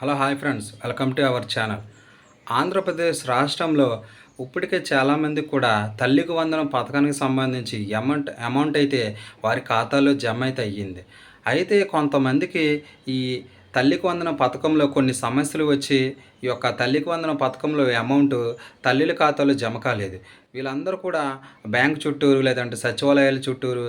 Hello hi friends. Welcome to our channel. Andhra Pradesh రాష్ట్రంలో ఇప్పటికే చాలామంది కూడా తల్లికి వందనం పథకానికి సంబంధించి అమౌంట్ అమౌంట్ అయితే వారి ఖాతాలో జమ అయితే అయ్యింది. అయితే కొంతమందికి ఈ తల్లికి వందన పథకంలో కొన్ని సమస్యలు వచ్చి ఈ యొక్క తల్లికి వందన పథకంలో అమౌంట్ తల్లిల ఖాతాలో జమ కాలేదు. వీళ్ళందరూ కూడా బ్యాంక్ చుట్టూరు లేదంటే సచివాలయాల చుట్టూరు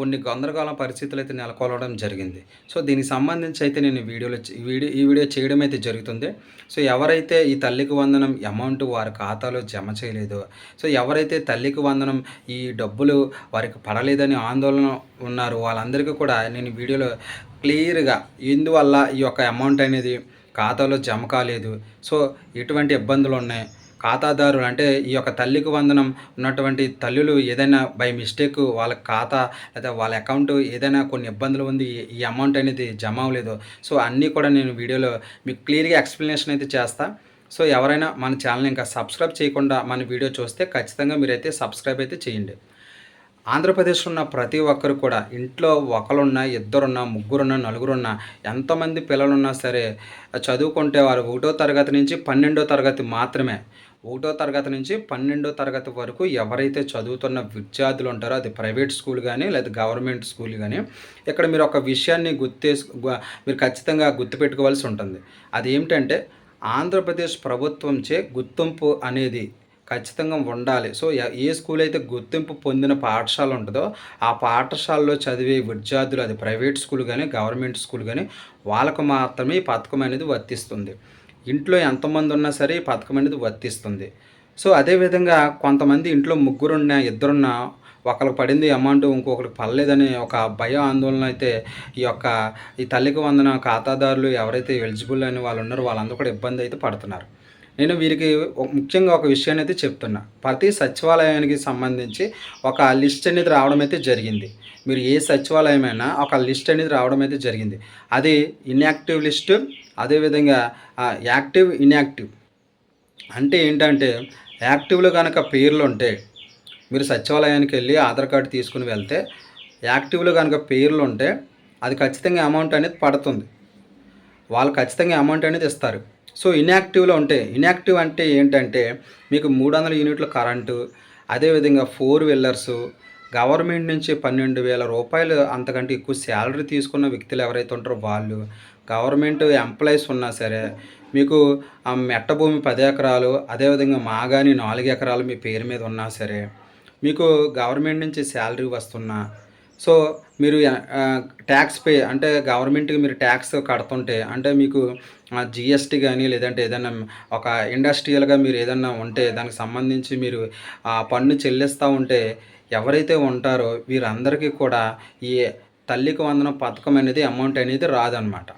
కొన్ని గందరగోళం పరిస్థితులు అయితే నెలకొల్వడం జరిగింది. సో దీనికి సంబంధించి అయితే నేను వీడియోలో వీడియో ఈ వీడియో చేయడం అయితే జరుగుతుంది. సో ఎవరైతే ఈ తల్లికి వందనం అమౌంట్ వారి ఖాతాలో జమ చేయలేదో సో ఎవరైతే తల్లికి వందనం ఈ డబ్బులు వారికి పడలేదని ఆందోళన ఉన్నారు వాళ్ళందరికీ కూడా నేను వీడియోలో క్లియర్గా ఎందువల్ల ఈ యొక్క అమౌంట్ అనేది ఖాతాలో జమ కాలేదు. సో ఎటువంటి ఇబ్బందులు ఉన్నాయి. ఖాతాదారులు అంటే ఈ యొక్క తల్లికి వందనం ఉన్నటువంటి తల్లులు ఏదైనా బై మిస్టేక్ వాళ్ళ ఖాతా లేదా వాళ్ళ అకౌంట్ ఏదైనా కొన్ని ఇబ్బందులు ఉంది ఈ- అమౌంట్ అనేది జమ అవ్వలేదు. సో అన్నీ కూడా నేను వీడియోలో మీకు క్లియర్గా ఎక్స్ప్లెనేషన్ అయితే చేస్తా. సో ఎవరైనా మన ఛానల్ ఇంకా సబ్స్క్రైబ్ చేయకుండా మన వీడియో చూస్తే ఖచ్చితంగా మీరైతే సబ్స్క్రైబ్ అయితే చేయండి. ఆంధ్రప్రదేశ్లో ఉన్న ప్రతి ఒక్కరు కూడా ఇంట్లో ఒకరున్నా ఇద్దరున్నా ముగ్గురున్నా నలుగురున్నా ఎంతమంది పిల్లలున్నా సరే చదువుకుంటే వారు ఒకటో తరగతి నుంచి పన్నెండో తరగతి మాత్రమే. ఒకటో తరగతి నుంచి పన్నెండో తరగతి వరకు ఎవరైతే చదువుతున్న విద్యార్థులు ఉంటారో అది ప్రైవేట్ స్కూల్ కానీ లేదా గవర్నమెంట్ స్కూల్ కానీ ఇక్కడ మీరు ఒక విషయాన్ని గుర్తేసు మీరు ఖచ్చితంగా గుర్తుపెట్టుకోవాల్సి ఉంటుంది. అది ఏమిటంటే ఆంధ్రప్రదేశ్ ప్రభుత్వంచే గుర్తింపు అనేది ఖచ్చితంగా ఉండాలి. సో ఏ స్కూల్ అయితే గుర్తింపు పొందిన పాఠశాల ఉంటుందో ఆ పాఠశాలలో చదివే విద్యార్థులు అది ప్రైవేట్ స్కూల్ కానీ గవర్నమెంట్ స్కూల్ కానీ వాళ్ళకు మాత్రమే ఈ పథకం అనేది వర్తిస్తుంది. ఇంట్లో ఎంతమంది ఉన్నా సరే ఈ పథకం అనేది వర్తిస్తుంది. సో అదేవిధంగా కొంతమంది ఇంట్లో ముగ్గురున్నా ఇద్దరున్నా ఒకరికి పడింది అమౌంట్ ఇంకొకరికి పడలేదని ఒక భయ ఆందోళన అయితే ఈ యొక్క ఈ తల్లికి వందన ఖాతాదారులు ఎవరైతే ఎలిజిబుల్ అని వాళ్ళు ఉన్నారో వాళ్ళందరూ కూడా ఇబ్బంది అయితే పడుతున్నారు. నేను వీరికి ముఖ్యంగా ఒక విషయాన్ని అయితే చెప్తున్నా. ప్రతి సచివాలయానికి సంబంధించి ఒక లిస్ట్ అనేది రావడం అయితే జరిగింది. మీరు ఏ సచివాలయమైనా ఒక లిస్ట్ అనేది రావడం అయితే జరిగింది. అది ఇన్యాక్టివ్ లిస్ట్ అదేవిధంగా యాక్టివ్ ఇన్యాక్టివ్. అంటే ఏంటంటే యాక్టివ్లో కనుక పేర్లు ఉంటే మీరు సచివాలయానికి వెళ్ళి ఆధార్ కార్డు తీసుకుని వెళ్తే యాక్టివ్లో కనుక పేర్లు ఉంటే అది ఖచ్చితంగా అమౌంట్ అనేది పడుతుంది. వాళ్ళు ఖచ్చితంగా అమౌంట్ అనేది ఇస్తారు. సో ఇన్యాక్టివ్లో ఉంటే ఇన్యాక్టివ్ అంటే ఏంటంటే మీకు మూడు వందల యూనిట్ల కరెంటు అదేవిధంగా ఫోర్ వీలర్సు గవర్నమెంట్ నుంచి పన్నెండు వేల రూపాయలు అంతకంటే ఎక్కువ శాలరీ తీసుకున్న వ్యక్తులు ఎవరైతే ఉంటారో వాళ్ళు గవర్నమెంట్ ఎంప్లాయీస్ ఉన్నా సరే మీకు ఆ మెట్ట భూమి పది ఎకరాలు అదేవిధంగా మాగాని నాలుగు ఎకరాలు మీ పేరు మీద ఉన్నా సరే మీకు గవర్నమెంట్ నుంచి శాలరీ వస్తున్నా సో మీరు ట్యాక్స్ పే అంటే గవర్నమెంట్కి మీరు ట్యాక్స్ కడుతుంటే అంటే మీకు జిఎస్టీ కానీ లేదంటే ఏదైనా ఒక ఇండస్ట్రియల్గా మీరు ఏదైనా ఉంటే దానికి సంబంధించి మీరు ఆ పన్ను చెల్లిస్తూ ఉంటే ఎవరైతే ఉంటారో వీరందరికీ కూడా ఈ తల్లికి వందనం పథకం అనేది అమౌంట్ అనేది రాదనమాట.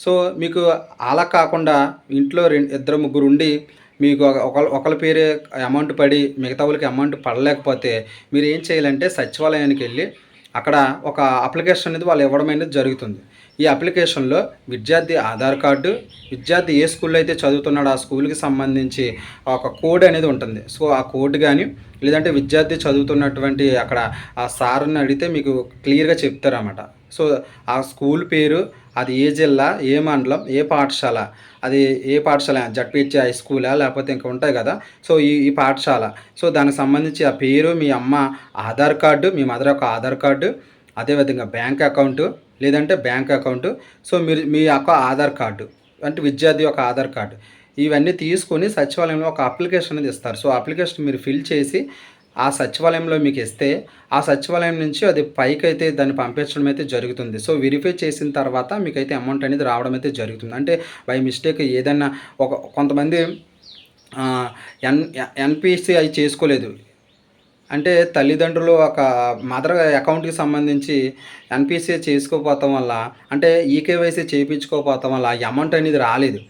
సో మీకు అలా కాకుండా ఇంట్లో రెండు ఇద్దరు ముగ్గురు ఉండి మీకు ఒకళ్ళ పేరే అమౌంట్ పడి మిగతా వాళ్ళకి అమౌంట్ పడలేకపోతే మీరు ఏం చేయాలంటే సచివాలయానికి వెళ్ళి అక్కడ ఒక అప్లికేషన్ అనేది వాళ్ళు ఇవ్వడం అనేది జరుగుతుంది. ఈ అప్లికేషన్లో విద్యార్థి ఆధార్ కార్డు విద్యార్థి ఏ స్కూల్లో అయితే చదువుతున్నాడో ఆ స్కూల్కి సంబంధించి ఒక కోడ్ అనేది ఉంటుంది. సో ఆ కోడ్ కానీ లేదంటే విద్యార్థి చదువుతున్నటువంటి అక్కడ ఆ సార్ని అడిగితే మీకు క్లియర్గా చెప్తారన్నమాట. సో ఆ స్కూల్ పేరు అది ఏ జిల్లా ఏ మండలం ఏ పాఠశాల? అది ఏ పాఠశాల? జడ్పిహెచ్ హై స్కూలా? లేకపోతే ఇంకా ఉంటాయి కదా? సో ఈ ఈ పాఠశాల. సో దానికి సంబంధించి ఆ పేరు మీ అమ్మ ఆధార్ కార్డు మీ మదర్ యొక్క ఆధార్ కార్డు అదేవిధంగా బ్యాంక్ అకౌంటు లేదంటే బ్యాంక్ అకౌంటు. సో మీరు మీ యొక్క ఆధార్ కార్డు అంటే విద్యార్థి యొక్క ఆధార్ కార్డు. ఇవన్నీ తీసుకొని సచివాలయంలో ఒక అప్లికేషన్ అనేది ఇస్తారు. సో అప్లికేషన్ మీరు ఫిల్ చేసి ఆ సచివాలయంలో మీకు ఇస్తే ఆ సచివాలయం నుంచి అది పైకి అయితే దాన్ని పంపించడం అయితే జరుగుతుంది. సో వెరిఫై చేసిన తర్వాత మీకైతే అమౌంట్ అనేది రావడం అయితే జరుగుతుంది. అంటే బై మిస్టేక్ ఏదైనా ఒక కొంతమంది ఎన్ ఎన్పిసి అవి చేసుకోలేదు. అంటే తల్లిదండ్రులు ఒక మదర్ అకౌంట్కి సంబంధించి ఎన్పిసి చేసుకోకపోవటం వల్ల అంటే ఈకేవైసీ చేయించుకోకపోవటం వల్ల అమౌంట్ అనేది రాలేదు.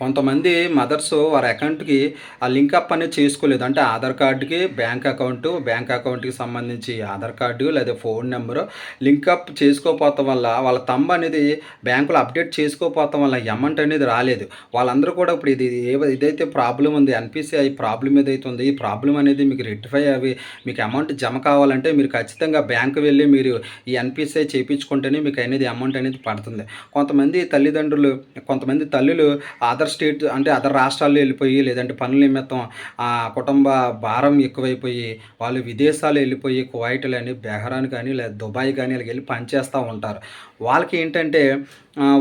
కొంతమంది మదర్స్ వారి అకౌంట్‌కి ఆ లింక్ అప్ అనేది చేసుకోలేదు. అంటే ఆధార్ కార్డుకి బ్యాంక్ అకౌంటు, బ్యాంక్ అకౌంట్‌కి సంబంధించి ఆధార్ కార్డు లేదా ఫోన్ నెంబరు లింక్ అప్ చేసుకోపోవటం వల్ల వాళ్ళ తమ్మ అనేది బ్యాంకులో అప్డేట్ చేసుకోపోవటం వల్ల అమౌంట్ అనేది రాలేదు. వాళ్ళందరూ కూడా ఇప్పుడు ఇది ఏ ఇదైతే ప్రాబ్లం ఉంది ఎన్పిసిఐ ప్రాబ్లం ఏదైతే ఉంది ఈ ప్రాబ్లం అనేది మీకు రెక్టిఫై అవి మీకు అమౌంట్ జమ కావాలంటే మీరు ఖచ్చితంగా బ్యాంకు వెళ్ళి మీరు ఈ ఎన్పిసిఐ చేపించుకుంటేనే మీకు అనేది అమౌంట్ అనేది పడుతుంది. కొంతమంది తల్లిదండ్రులు కొంతమంది తల్లులు ఆధార్ స్టేట్ అంటే అదర్ రాష్ట్రాల్లో వెళ్ళిపోయి లేదంటే పనుల నిమిత్తం ఆ కుటుంబ భారం ఎక్కువైపోయి వాళ్ళు విదేశాలు వెళ్ళిపోయి కువైట్‌లని, బెహ్రాన్ కానీ లేదా దుబాయ్ కానీ వెళ్ళి పనిచేస్తూ ఉంటారు. వాళ్ళకి ఏంటంటే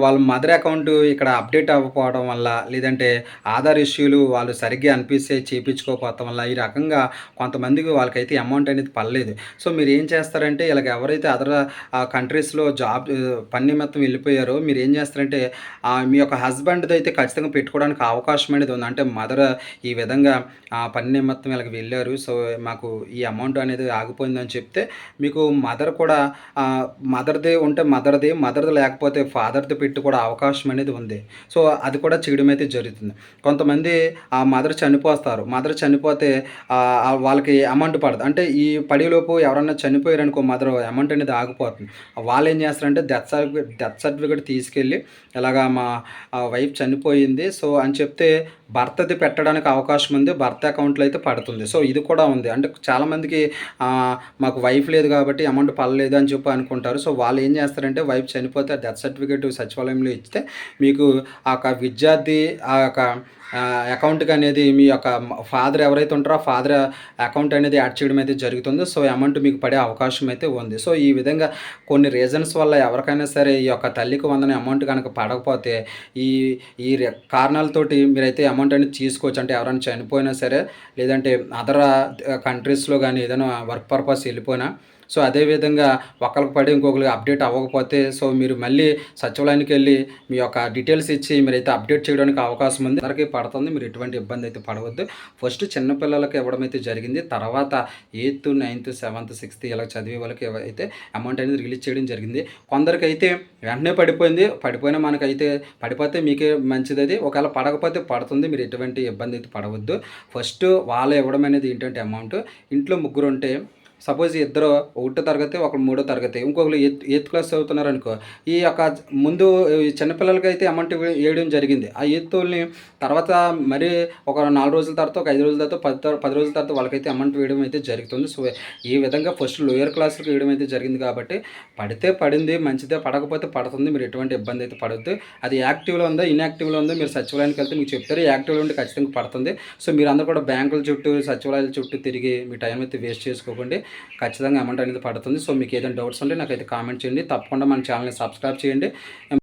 వాళ్ళ మదర్ అకౌంట్ ఇక్కడ అప్డేట్ అవ్వకపోవడం వల్ల లేదంటే ఆధార్ ఇష్యూలు వాళ్ళు సరిగ్గా అనిపిస్తే చేపించుకోకపోవటం వల్ల ఈ రకంగా కొంతమందికి వాళ్ళకైతే అమౌంట్ అనేది పడలేదు. సో మీరు ఏం చేస్తారంటే ఇలాగ ఎవరైతే అదర్ కంట్రీస్‌లో జాబ్ పని నిమిత్తం వెళ్ళిపోయారో మీరు ఏం చేస్తారంటే మీ యొక్క హస్బెండ్‌ది అయితే ఖచ్చితంగా పెట్టుకోవడానికి అవకాశం అనేది ఉంది. అంటే మదర్ ఈ విధంగా పని నిమిత్తం ఇలాగ వెళ్ళారు సో మాకు ఈ అమౌంట్ అనేది ఆగిపోయిందని చెప్తే మీకు మదర్ కూడా మదర్దే ఉంటే మదర్‌ది, మదర్‌ది లేకపోతే ఫాదర్ ఫాదర్‌ది పెట్టి కూడా అవకాశం అనేది ఉంది. సో అది కూడా చేయడం అయితే జరుగుతుంది. కొంతమంది ఆ మదర్ చనిపోస్తారు. మదర్ చనిపోతే వాళ్ళకి అమౌంట్ పడదు. అంటే ఈ పడిలోపు ఎవరన్నా చనిపోయారనుకో మదర్ అమౌంట్ అనేది ఆగిపోతుంది. వాళ్ళు ఏం చేస్తారంటే డెత్ సర్టిఫికేట్ డెత్ సర్టిఫికేట్ తీసుకెళ్ళి ఇలాగా మా వైఫ్ చనిపోయింది. సో అని చెప్తే భర్తది పెట్టడానికి అవకాశం ఉంది. భర్త అకౌంట్‌లో అయితే పడుతుంది. సో ఇది కూడా ఉంది. అంటే చాలామందికి మాకు వైఫ్ లేదు కాబట్టి అమౌంట్ పడలేదు అని చెప్పి అనుకుంటారు. సో వాళ్ళు ఏం చేస్తారంటే వైఫ్ చనిపోతే డెత్ సర్టిఫికేట్ సచివాలయంలో ఇస్తే మీకు ఆ యొక్క విద్యార్థి ఆ యొక్క అకౌంట్‌కి అనేది మీ యొక్క ఫాదర్ ఎవరైతే ఉంటారో ఆ ఫాదర్ అకౌంట్ అనేది యాడ్ చేయడం అయితే జరుగుతుంది. సో అమౌంట్ మీకు పడే అవకాశం అయితే ఉంది. సో ఈ విధంగా కొన్ని రీజన్స్ వల్ల ఎవరికైనా సరే ఈ యొక్క తల్లికి వందన అమౌంట్ కనుక పడకపోతే ఈ ఈ కారణాలతోటి మీరైతే అమౌంట్ అనేది తీసుకోవచ్చు. అంటే ఎవరైనా చనిపోయినా సరే లేదంటే అదర్ కంట్రీస్‌లో కానీ ఏదైనా వర్క్ పర్పస్ వెళ్ళిపోయినా సో అదే విధంగా పడి ఇంకొకరికి అప్డేట్ అవ్వకపోతే సో మీరు మళ్ళీ సచివాలయానికి వెళ్ళి మీ యొక్క డీటెయిల్స్ ఇచ్చి మీరైతే అప్డేట్ చేయడానికి అవకాశం ఉంది. అందరికీ పడుతుంది. మీరు ఎటువంటి ఇబ్బంది అయితే పడవద్దు. ఫస్ట్ చిన్నపిల్లలకి ఇవ్వడం అయితే జరిగింది. తర్వాత ఎయిత్, నైన్త్, సెవెంత్, సిక్స్త్ ఇలా చదివే వాళ్ళకి అయితే అమౌంట్ అనేది రిలీజ్ చేయడం జరిగింది. కొందరికైతే వెంటనే పడిపోయింది. పడిపోయినా మనకైతే పడిపోతే మీకే అది ఒకవేళ పడకపోతే పడుతుంది. మీరు ఎటువంటి ఇబ్బంది అయితే పడవద్దు. ఫస్ట్ వాళ్ళు ఇవ్వడం అనేది ఏంటంటే అమౌంట్ ఇంట్లో ముగ్గురు ఉంటే సపోజ్ ఇద్దరు ఒకటో తరగతి, ఒకరు మూడో తరగతి, ఇంకొకరు ఎయిత్ ఎయిత్ క్లాస్ చదువుతున్నారు అనుకో ఈ యొక్క ముందు చిన్నపిల్లలకి అయితే అమౌంట్ వేయడం జరిగింది. ఆ ఎయితోళ్ళని తర్వాత మరి ఒక నాలుగు రోజుల తర్వాత, ఒక ఐదు రోజుల తర్వాత, పది పది రోజుల తర్వాత వాళ్ళకైతే అమౌంట్ వేయడం అయితే జరుగుతుంది. సో ఈ విధంగా ఫస్ట్ లోయర్ క్లాస్కి వేయడం అయితే జరిగింది కాబట్టి పడితే పడింది మంచిదే. పడకపోతే పడుతుంది. మీరు ఎటువంటి ఇబ్బంది అయితే పడొద్దు. అది యాక్టివ్‌లో ఉందా, ఇన్‌యాక్టివ్‌లో ఉందో మీరు సచివాలయానికి వెళ్తే మీకు చెప్తారు. యాక్టివ్‌లో ఉంటే ఖచ్చితంగా పడుతుంది. సో మీరు అందరూ కూడా బ్యాంకుల చుట్టూ, సచివాలయాల చుట్టూ తిరిగి మీ టైం అయితే వేస్ట్ చేసుకోకండి. ఖచ్చితంగా అమౌంట్ అనేది పడుతుంది. సో మీకు ఏదైనా డౌట్స్ ఉంటే నాకైతే కామెంట్ చేయండి. తప్పకుండా మన ఛానల్‌ని సబ్స్క్రైబ్ చేయండి.